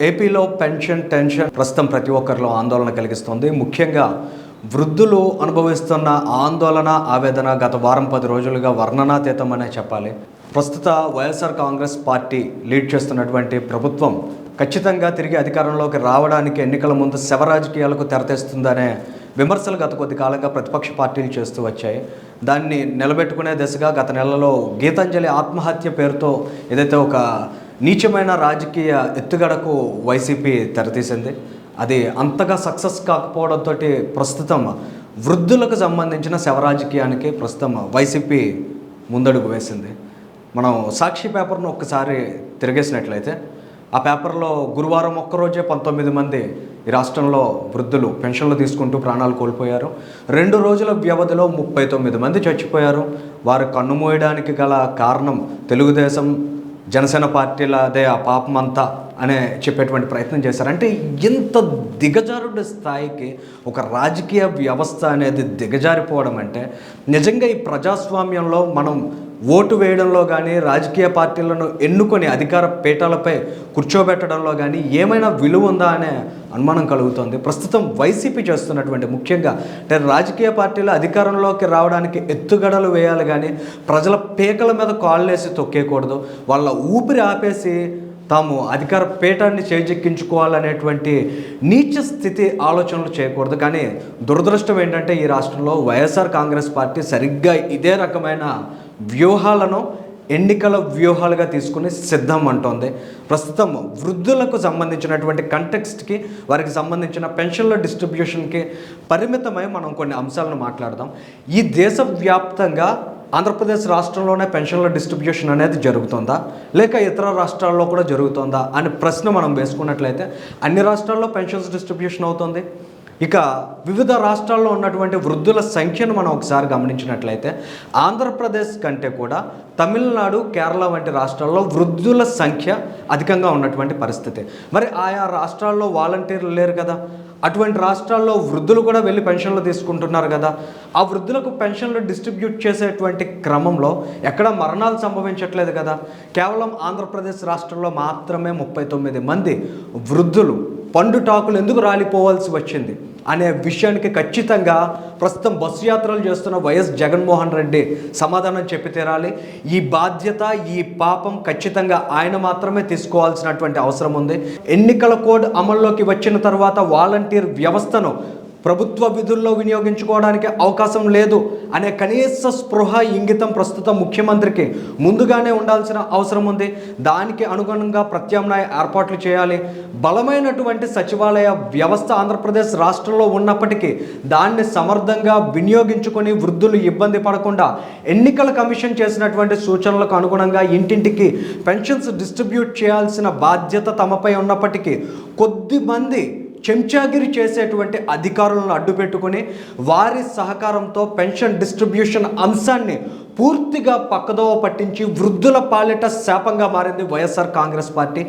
ఏపీలో pension tension ప్రస్తుతం ప్రతి ఒక్కరిలో ఆందోళన కలిగిస్తుంది. ముఖ్యంగా వృద్ధులు అనుభవిస్తున్న ఆందోళన ఆవేదన గత వారం పది రోజులుగా వర్ణనాతీతమనే చెప్పాలి. ప్రస్తుత వైఎస్ఆర్ కాంగ్రెస్ పార్టీ లీడ్ చేస్తున్నటువంటి ప్రభుత్వం ఖచ్చితంగా తిరిగి అధికారంలోకి రావడానికి ఎన్నికల ముందు శవ రాజకీయాలకు తెరతేస్తుందనే విమర్శలు గత కొద్ది కాలంగా ప్రతిపక్ష పార్టీలు చేస్తూ వచ్చాయి. దాన్ని నిలబెట్టుకునే దిశగా గత నెలలో గీతాంజలి ఆత్మహత్య పేరుతో ఏదైతే ఒక నీచమైన రాజకీయ ఎత్తుగడకు వైసీపీ తెరతీసింది. అది అంతగా సక్సెస్ కాకపోవడంతో ప్రస్తుతం వృద్ధులకు సంబంధించిన శవరాజకీయానికి ప్రస్తుతం వైసీపీ ముందడుగు వేసింది. మనం సాక్షి పేపర్ను ఒక్కసారి తిరిగేసినట్లయితే ఆ పేపర్లో గురువారం ఒక్కరోజే పంతొమ్మిది మంది ఈ రాష్ట్రంలో వృద్ధులు పెన్షన్లు తీసుకుంటూ ప్రాణాలు కోల్పోయారు. రెండు రోజుల వ్యవధిలో ముప్పై తొమ్మిది మంది చచ్చిపోయారు. వారు కన్నుమూయడానికి గల కారణం తెలుగుదేశం జనసేన పార్టీల అదే ఆ పాపమంతా అనే చెప్పేటువంటి ప్రయత్నం చేశారు. అంటే ఇంత దిగజారుడు స్థాయికి ఒక రాజకీయ వ్యవస్థ అనేది దిగజారిపోవడం అంటే నిజంగా ఈ ప్రజాస్వామ్యంలో మనం ఓటు వేయడంలో కానీ రాజకీయ పార్టీలను ఎన్నుకొని అధికార పీఠాలపై కూర్చోబెట్టడంలో కానీ ఏమైనా విలువ ఉందా అనే అనుమానం కలుగుతోంది. ప్రస్తుతం వైసీపీ చేస్తున్నటువంటి ముఖ్యంగా అంటే రాజకీయ పార్టీలు అధికారంలోకి రావడానికి ఎత్తుగడలు వేయాలి కానీ ప్రజల పీకల మీద కాళ్ళేసి తొక్కేయకూడదు. వాళ్ళ ఊపిరి ఆపేసి తాము అధికార పీఠాన్ని చేజెక్కించుకోవాలనేటువంటి నీచ స్థితి ఆలోచనలు చేయకూడదు. కానీ దురదృష్టం ఏంటంటే ఈ రాష్ట్రంలో వైఎస్ఆర్ కాంగ్రెస్ పార్టీ సరిగ్గా ఇదే రకమైన వ్యూహాలను ఎన్నికల వ్యూహాలుగా తీసుకుని సిద్ధం అంటోంది. ప్రస్తుతం వృద్ధులకు సంబంధించినటువంటి కంటెక్స్ట్కి వారికి సంబంధించిన పెన్షన్ల డిస్ట్రిబ్యూషన్కి పరిమితమై మనం కొన్ని అంశాలను మాట్లాడదాం. ఈ దేశవ్యాప్తంగా ఆంధ్రప్రదేశ్ రాష్ట్రంలోనే పెన్షన్ల డిస్ట్రిబ్యూషన్ అనేది జరుగుతుందా? లేక ఇతర రాష్ట్రాల్లో కూడా జరుగుతుందా? అనే ప్రశ్న మనం వేసుకున్నట్లయితే అన్ని రాష్ట్రాల్లో పెన్షన్స్ డిస్ట్రిబ్యూషన్ అవుతుంది? ఇక వివిధ రాష్ట్రాల్లో ఉన్నటువంటి వృద్ధుల సంఖ్యను మనం ఒకసారి గమనించినట్లయితే ఆంధ్రప్రదేశ్ కంటే కూడా తమిళనాడు కేరళ వంటి రాష్ట్రాల్లో వృద్ధుల సంఖ్య అధికంగా ఉన్నటువంటి పరిస్థితి. మరి ఆయా రాష్ట్రాల్లో వాలంటీర్లు లేరు కదా. అటువంటి రాష్ట్రాల్లో వృద్ధులు కూడా వెళ్ళి పెన్షన్లు తీసుకుంటున్నారు కదా. ఆ వృద్ధులకు పెన్షన్లు డిస్ట్రిబ్యూట్ చేసేటువంటి క్రమంలో ఎక్కడ మరణాలు సంభవించట్లేదు కదా. కేవలం ఆంధ్రప్రదేశ్ రాష్ట్రంలో మాత్రమే ముప్పై తొమ్మిది మంది వృద్ధులు పండుటాకులు ఎందుకు రాలిపోవాల్సి వచ్చింది? అనే విషయానికి ఖచ్చితంగా ప్రస్తుతం బస్సు యాత్రలు చేస్తున్న వైఎస్ జగన్మోహన్ రెడ్డి సమాధానం చెప్పి తీరాలి. ఈ బాధ్యత ఈ పాపం ఖచ్చితంగా ఆయన మాత్రమే తీసుకోవాల్సినటువంటి అవసరం ఉంది. ఎన్నికల కోడ్ అమల్లోకి వచ్చిన తర్వాత వాలంటీర్ వ్యవస్థను ప్రభుత్వ విధుల్లో వినియోగించుకోవడానికి అవకాశం లేదు అనే కనీస స్పృహ ఇంగితం ప్రస్తుతం ముఖ్యమంత్రికి ముందుగానే ఉండాల్సిన అవసరం ఉంది. దానికి అనుగుణంగా ప్రత్యామ్నాయ ఏర్పాట్లు చేయాలి. బలమైనటువంటి సచివాలయ వ్యవస్థ ఆంధ్రప్రదేశ్ రాష్ట్రంలో ఉన్నప్పటికీ దాన్ని సమర్థంగా వినియోగించుకొని వృద్ధులు ఇబ్బంది పడకుండా ఎన్నికల కమిషన్ చేసినటువంటి సూచనలకు అనుగుణంగా ఇంటింటికి పెన్షన్స్ డిస్ట్రిబ్యూట్ చేయాల్సిన బాధ్యత తమపై ఉన్నప్పటికీ కొద్ది మంది చెంచాగిరి చేసేటువంటి అధికారులను అడ్డుపెట్టుకుని వారి సహకారంతో పెన్షన్ డిస్ట్రిబ్యూషన్ అంశాన్ని పూర్తిగా పక్కదోవ పట్టించి వృద్ధుల పాలిట శాపంగా మారింది వైఎస్ఆర్ కాంగ్రెస్ పార్టీ.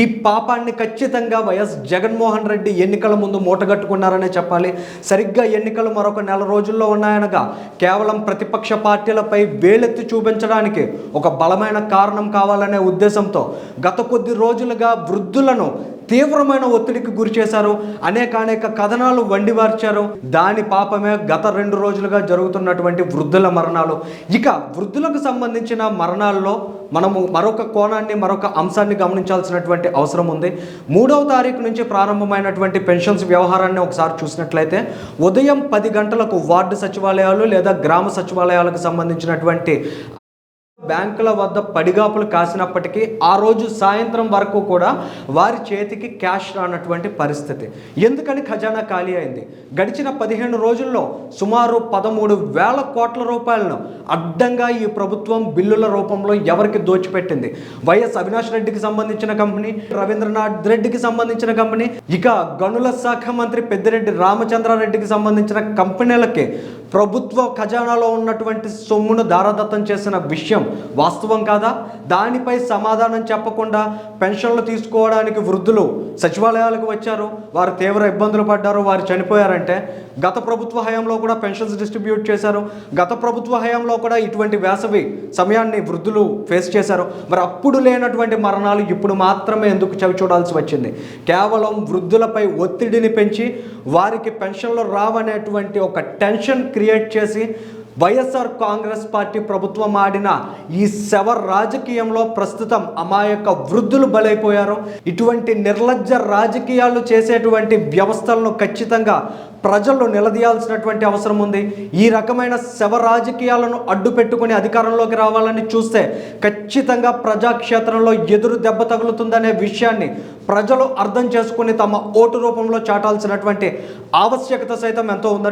ఈ పాపాన్ని ఖచ్చితంగా వైఎస్ జగన్మోహన్ రెడ్డి ఎన్నికల ముందు మూటగట్టుకున్నారనే చెప్పాలి. సరిగ్గా ఎన్నికలు మరొక నెల రోజుల్లో ఉన్నాయనగా కేవలం ప్రతిపక్ష పార్టీలపై వేలెత్తి చూపించడానికి ఒక బలమైన కారణం కావాలనే ఉద్దేశంతో గత కొద్ది రోజులుగా వృద్ధులను తీవ్రమైన ఒత్తిడికి గురి చేశారు. అనేక అనేక కథనాలు వండివార్చారు. దాని పాపమే గత రెండు రోజులుగా జరుగుతున్నటువంటి వృద్ధుల మరణాలు. ఇక వృద్ధులకు సంబంధించిన మరణాల్లో మనము మరొక కోణాన్ని మరొక అంశాన్ని గమనించాల్సినటువంటి అవసరం ఉంది. మూడవ తారీఖు నుంచి ప్రారంభమైనటువంటి పెన్షన్స్ వ్యవహారాన్ని ఒకసారి చూసినట్లయితే ఉదయం పది గంటలకు వార్డు సచివాలయాలు లేదా గ్రామ సచివాలయాలకు సంబంధించినటువంటి బ్యాంకుల వద్ద పడిగాపులు కాసినప్పటికీ ఆ రోజు సాయంత్రం వరకు కూడా వారి చేతికి క్యాష్ రానటువంటి పరిస్థితి. ఎందుకని ఖజానా ఖాళీ అయింది? గడిచిన పదిహేను రోజుల్లో సుమారు పదమూడు వేల కోట్ల రూపాయలను అడ్డంగా ఈ ప్రభుత్వం బిల్లుల రూపంలో ఎవరికి దోచిపెట్టింది? వైఎస్ అవినాష్ రెడ్డికి సంబంధించిన కంపెనీ రవీంద్రనాథ్ రెడ్డికి సంబంధించిన కంపెనీ ఇక గనుల శాఖ మంత్రి పెద్దిరెడ్డి రామచంద్రారెడ్డికి సంబంధించిన కంపెనీలకి ప్రభుత్వ ఖజానాలో ఉన్నటువంటి సొమ్మును దారదత్తం చేసిన విషయం వాస్తవం కాదా? దానిపై సమాధానం చెప్పకుండా పెన్షన్లు తీసుకోవడానికి వృద్ధులు సచివాలయాలకు వచ్చారు. వారు తీవ్ర ఇబ్బందులు పడ్డారు. వారు చనిపోయారంటే గత ప్రభుత్వ హయాంలో కూడా పెన్షన్స్ డిస్ట్రిబ్యూట్ చేశారు. గత ప్రభుత్వ హయాంలో కూడా ఇటువంటి వేసవి సమయాన్ని వృద్ధులు ఫేస్ చేశారు. మరి అప్పుడు లేనటువంటి మరణాలు ఇప్పుడు మాత్రమే ఎందుకు చవి చూడాల్సి వచ్చింది? కేవలం వృద్ధులపై ఒత్తిడిని పెంచి వారికి పెన్షన్లు రావనేటువంటి ఒక టెన్షన్ క్రియేట్ చేసి వైఎస్ఆర్ కాంగ్రెస్ పార్టీ ప్రభుత్వం ఆడిన ఈ శవ రాజకీయంలో ప్రస్తుతం అమాయక వృద్ధులు బలైపోయారు. ఇటువంటి నిర్లజ్జ రాజకీయాలు చేసేటువంటి వ్యవస్థలను ఖచ్చితంగా ప్రజలు నిలదీయాల్సినటువంటి అవసరం ఉంది. ఈ రకమైన శవ రాజకీయాలను అడ్డు పెట్టుకుని అధికారంలోకి రావాలని చూస్తే ఖచ్చితంగా ప్రజాక్షేత్రంలో ఎదురు దెబ్బ తగులుతుందనే విషయాన్ని ప్రజలు అర్థం చేసుకుని తమ ఓటు రూపంలో చాటాల్సినటువంటి ఆవశ్యకత సైతం ఎంతో ఉందని